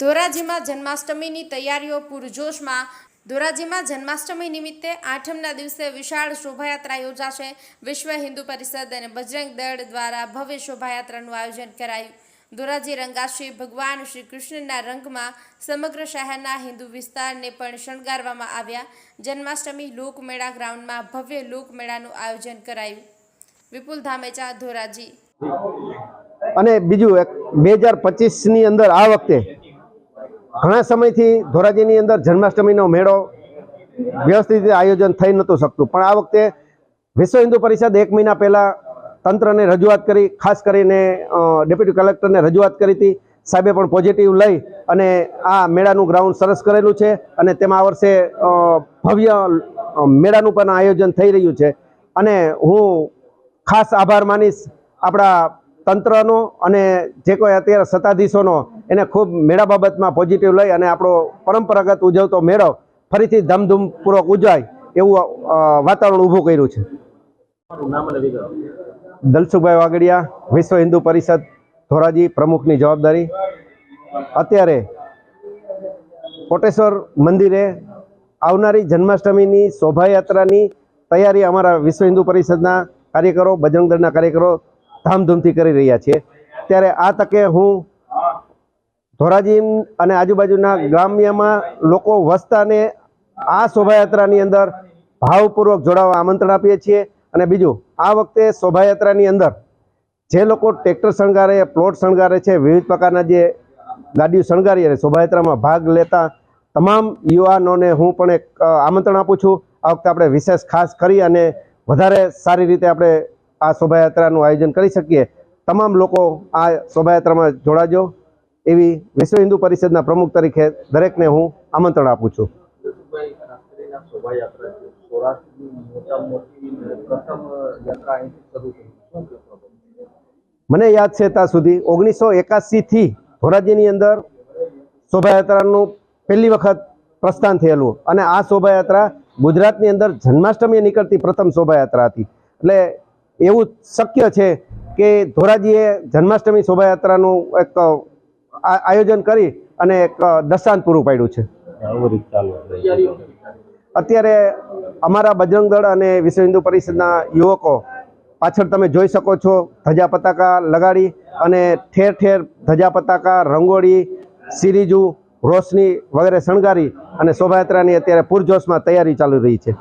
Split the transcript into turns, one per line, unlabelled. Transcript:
ધોરાજીમાં જન્માષ્ટમીની તૈયારીઓ પૂરજોશમાં ધોરાજીમાં જન્માષ્ટમી નિમિત્તે આઠમના દિવસે વિશાળ શોભાયાત્રા યોજાશે. વિશ્વ હિન્દુ પરિષદ અને બજરંગ દળ દ્વારા ભવ્ય શોભાયાત્રાનું આયોજન કરાયું. ધોરાજી રંગાશ્રી ભગવાન શ્રી કૃષ્ણના રંગમાં સમગ્ર શહેરના હિન્દુ વિસ્તારને પણ શણગારવામાં આવ્યા. જન્માષ્ટમી લોકમેળા ગ્રાઉન્ડમાં ભવ્ય લોકમેળાનું આયોજન કરાયું. વિપુલ ધામેચા, ધોરાજી.
અને બીજું બે હજાર પચીસની અંદર આ વખતે ઘણા સમયથી ધોરાજીની અંદર જન્માષ્ટમીનો મેળો વ્યવસ્થિત રીતે આયોજન થઈ નહોતું શકતું. પણ આ વખતે વિશ્વ હિન્દુ પરિષદ એક મહિના પહેલાં તંત્રને રજૂઆત કરી, ખાસ કરીને ડેપ્યુટી કલેક્ટરને રજૂઆત કરી હતી. સાહેબે પણ પોઝિટિવ લઈ અને આ મેળાનું ગ્રાઉન્ડ સરસ કરેલું છે અને તેમાં આ વર્ષે ભવ્ય મેળાનું પણ આયોજન થઈ રહ્યું છે. અને હું ખાસ આભાર માનીશ આપણા તંત્રનો અને જે કોઈ અત્યારે સત્તાધીશોનો એને ખૂબ મેળા બાબતમાં પોઝિટિવ લઈ અને આપણો પરંપરાગત ઉજવતો મેળો ફરીથી ધમધૂમપૂર્વક ઉજવાય એવું વાતાવરણ ઊભું કર્યું છે. દલસુભાઈ વાગડિયા વિશ્વ હિન્દુ પરિષદ ધોરાજી પ્રમુખની જવાબદારી. અત્યારે કોટેશ્વર મંદિરે આવનારી જન્માષ્ટમીની શોભાયાત્રાની તૈયારી અમારા વિશ્વ હિન્દુ પરિષદના કાર્યકરો બજરંગ દળના કાર્યકરો ધામધૂમથી કરી રહ્યા છીએ. ત્યારે આ તકે હું ધોરાજી અને આજુબાજુના ગ્રામ્યમાં લોકો વસતાને આ શોભાયાત્રાની અંદર ભાવપૂર્વક જોડાવા આમંત્રણ આપીએ છીએ. અને બીજું, આ વખતે શોભાયાત્રાની અંદર જે લોકો ટ્રેક્ટર શણગારે, પ્લોટ શણગારે છે, વિવિધ પ્રકારના જે ગાડીઓ શણગારી અને શોભાયાત્રામાં ભાગ લેતા તમામ યુવાનોને હું પણ એક આમંત્રણ આપું છું. આ વખતે આપણે વિશેષ ખાસ કરી અને વધારે સારી રીતે આપણે આ શોભાયાત્રાનું આયોજન કરી શકીએ. તમામ લોકો આ શોભાયાત્રામાં જોડાજો. એવી વિશ્વ હિન્દુ પરિષદના પ્રમુખ તરીકે દરેકને હું આમંત્રણ આપું છું? મને યાદ છે ત્યાં સુધી ઓગણીસો એકાસીથી ધોરાજીની અંદર શોભાયાત્રાનું પહેલી વખત પ્રસ્થાન થયેલું. અને આ શોભાયાત્રા ગુજરાતની અંદર જન્માષ્ટમીએ નીકળતી પ્રથમ શોભાયાત્રા હતી. એટલે એવું શક્ય છે કે ધોરાજીએ જન્માષ્ટમી શોભાયાત્રાનું એક આયોજન કરી અને એક દશાંત પૂરું પાડ્યું છે? અત્યારે અમારા બજરંગ દળ અને વિશ્વ હિન્દુ પરિષદના યુવકો પાછળ તમે જોઈ શકો છો ધજા પતાકા લગાડી અને ઠેર ઠેર ધજા પતાકા રંગોળી સિરીજુ રોશની વગેરે શણગારી અને શોભાયાત્રાની અત્યારે પૂરજોશમાં તૈયારી ચાલુ રહી છે